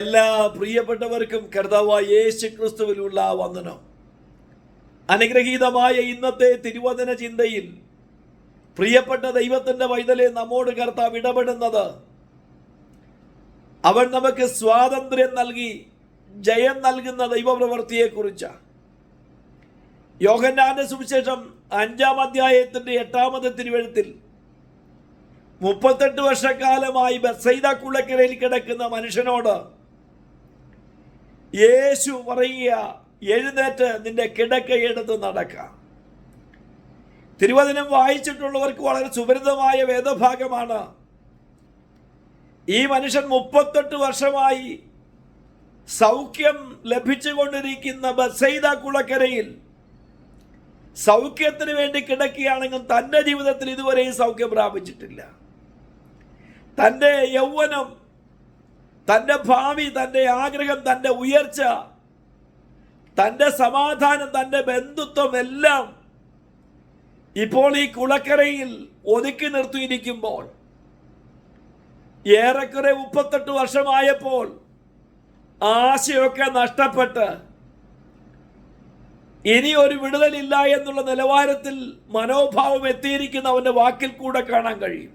എല്ലാ പ്രിയപ്പെട്ടവർക്കും കർത്താവായ യേശു ക്രിസ്തുവിലുള്ള വന്ദനം. അനുഗ്രഹീതമായ ഇന്നത്തെ തിരുവചന ചിന്തയിൽ പ്രിയപ്പെട്ട ദൈവത്തിന്റെ വൈതലെ നമ്മോട് കർത്താവ് ഇടപെടുന്നത്. അവൻ നമുക്ക് സ്വാതന്ത്ര്യം നൽകി ജയം നൽകുന്ന ദൈവപ്രവൃത്തിയെക്കുറിച്ചാണ്. യോഹന്നാന്റെ സുവിശേഷം അഞ്ചാം അധ്യായത്തിന്റെ എട്ടാമത്തെ തിരുവഴുത്തിൽ മുപ്പത്തെട്ട് വർഷക്കാലമായി ബസൈദ കുളക്കരയിൽ കിടക്കുന്ന മനുഷ്യനോട് യേശു പറയുക എഴുന്നേറ്റ് നിന്റെ കിടക്കയെടുത്ത് നടക്കാം. തിരുവചനം വായിച്ചിട്ടുള്ളവർക്ക് വളരെ സുപരിതമായ വേദഭാഗമാണ്. ഈ മനുഷ്യൻ മുപ്പത്തെട്ട് വർഷമായി സൗഖ്യം ലഭിച്ചുകൊണ്ടിരിക്കുന്ന ബസൈദ കുളക്കരയിൽ സൗഖ്യത്തിന് വേണ്ടി കിടക്കുകയാണെങ്കിൽ തന്റെ ജീവിതത്തിൽ ഇതുവരെയും സൗഖ്യം പ്രാപിച്ചിട്ടില്ല. തന്റെ യൗവനം തന്റെ ഭാവി തന്റെ ആഗ്രഹം തന്റെ ഉയർച്ച തന്റെ സമാധാനം തന്റെ ബന്ധുത്വം എല്ലാം ഇപ്പോൾ ഈ കുളക്കരയിൽ ഒതുക്കി നിർത്തിയിരിക്കുമ്പോൾ ഏറെക്കുറെ മുപ്പത്തെട്ട് വർഷമായപ്പോൾ ആശയൊക്കെ നഷ്ടപ്പെട്ട് ഇനി ഒരു വിടുതലില്ല എന്നുള്ള നിലവാരത്തിൽ മനോഭാവം എത്തിയിരിക്കുന്ന അവന്റെ വാക്കിൽ കൂടെ കാണാൻ കഴിയും.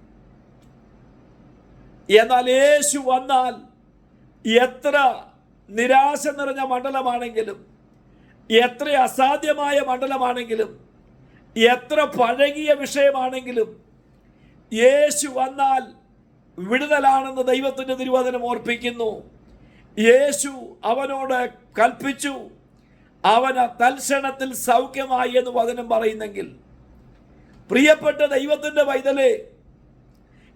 എന്നാൽ യേശു വന്നാൽ എത്ര നിരാശ നിറഞ്ഞ മണ്ഡലമാണെങ്കിലും എത്ര അസാധ്യമായ മണ്ഡലമാണെങ്കിലും എത്ര പഴകിയ വിഷയമാണെങ്കിലും യേശു വന്നാൽ വിടുതലാണെന്ന് ദൈവത്തിന്റെ തിരുവചനം ഓർപ്പിക്കുന്നു. യേശു അവനോട് കൽപ്പിച്ചു അവന് തൽക്ഷണത്തിൽ സൗഖ്യമായി എന്ന് വചനം പറയുന്നെങ്കിൽ പ്രിയപ്പെട്ട ദൈവത്തിന്റെ വൈതലേ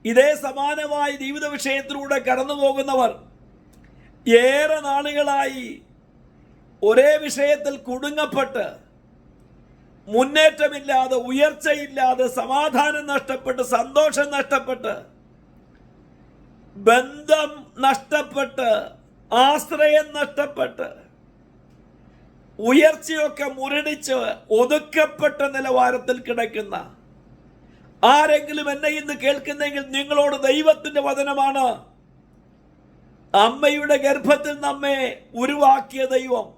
ഇതേ സമാനമായ ജീവിത വിഷയത്തിലൂടെ കടന്നു പോകുന്നവർ ഏറെ നാളുകളായി ഒരേ വിഷയത്തിൽ കുടുങ്ങപ്പെട്ട് മുന്നേറ്റമില്ലാതെ ഉയർച്ചയില്ലാതെ സമാധാനം നഷ്ടപ്പെട്ട് സന്തോഷം നഷ്ടപ്പെട്ട് ബന്ധം നഷ്ടപ്പെട്ട് ആശ്രയം നഷ്ടപ്പെട്ട് ഉയർച്ചയൊക്കെ മുരടിച്ച് ഒതുക്കപ്പെട്ട നിലവാരത്തിൽ കിടക്കുന്ന ആരെങ്കിലും എന്നെ ഇന്ന് കേൾക്കുന്നെങ്കിൽ നിങ്ങളോട് ദൈവത്തിന്റെ വചനമാണ്. അമ്മയുടെ ഗർഭത്തിൽ നമ്മെ ഉരുവാക്കിയ ദൈവം.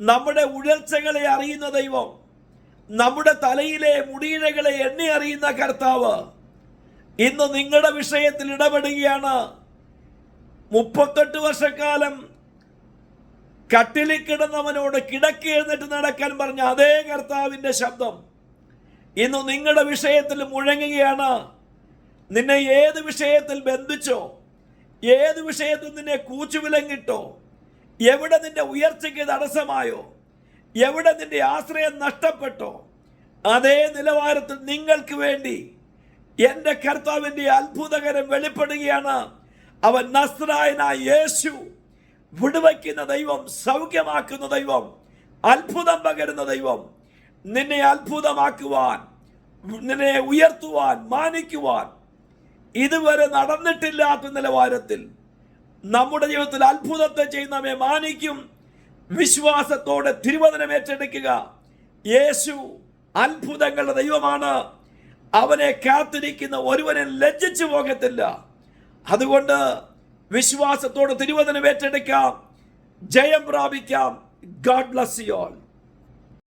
നമ്മുടെ ഉഴർച്ചകളെ അറിയുന്ന ദൈവം. നമ്മുടെ തലയിലെ മുടിയിഴകളെ എണ്ണി അറിയുന്ന കർത്താവ്. ഇന്ന് നിങ്ങളുടെ വിഷയത്തിൽ ഇടപെടുകയാണ്. മുപ്പത്തെട്ട് വർഷക്കാലം കട്ടിലിൽ കിടന്നവനോട് കിടക്കി എഴുന്നേറ്റ് നടക്കാൻ പറഞ്ഞ അതേ കർത്താവിന്റെ ശബ്ദം. ഇന്ന് നിങ്ങളുടെ വിഷയത്തിൽ മുഴങ്ങുകയാണ്. നിന്നെ ഏത് വിഷയത്തിൽ ബന്ധിച്ചോ ഏത് വിഷയത്തിൽ നിന്നെ കൂച്ചുവിലങ്ങിട്ടോ എവിടെ നിന്റെ ഉയർച്ചയ്ക്ക് തടസ്സമായോ? എവിടെ നിന്റെ ആശ്രയം നഷ്ടപ്പെട്ടോ? അതേ നിലവാരത്തിൽ നിങ്ങൾക്ക് വേണ്ടി എന്റെ കർത്താവിന്റെ അത്ഭുതകരം വെളിപ്പെടുകയാണ് അവൻ നസ്രായനായ യേശു. വിടുവയ്ക്കുന്ന ദൈവം സൗഖ്യമാക്കുന്ന ദൈവം അത്ഭുതം പകരുന്ന ദൈവം നിന്നെ അത്ഭുതമാക്കുവാൻ നിന്നെ ഉയർത്തുവാൻ മാനിക്കുവാൻ ഇതുവരെ നടന്നിട്ടില്ലാത്ത നിലവാരത്തിൽ നമ്മുടെ ജീവിതത്തിൽ അത്ഭുതത്തെ ചെയ്യുന്നവയെ മാനിക്കും. വിശ്വാസത്തോടെ തിരുവചനം ഏറ്റെടുക്കുക. യേശു അത്ഭുതങ്ങളുടെ ദൈവമാണ്. അവനെ കാത്തിരിക്കുന്ന ഒരുവനെ ലജ്ജിച്ചു പോകത്തില്ല. അതുകൊണ്ട് വിശ്വാസത്തോടെ തിരുവചനം ഏറ്റെടുക്കാം. ജയം പ്രാപിക്കാം. God bless you all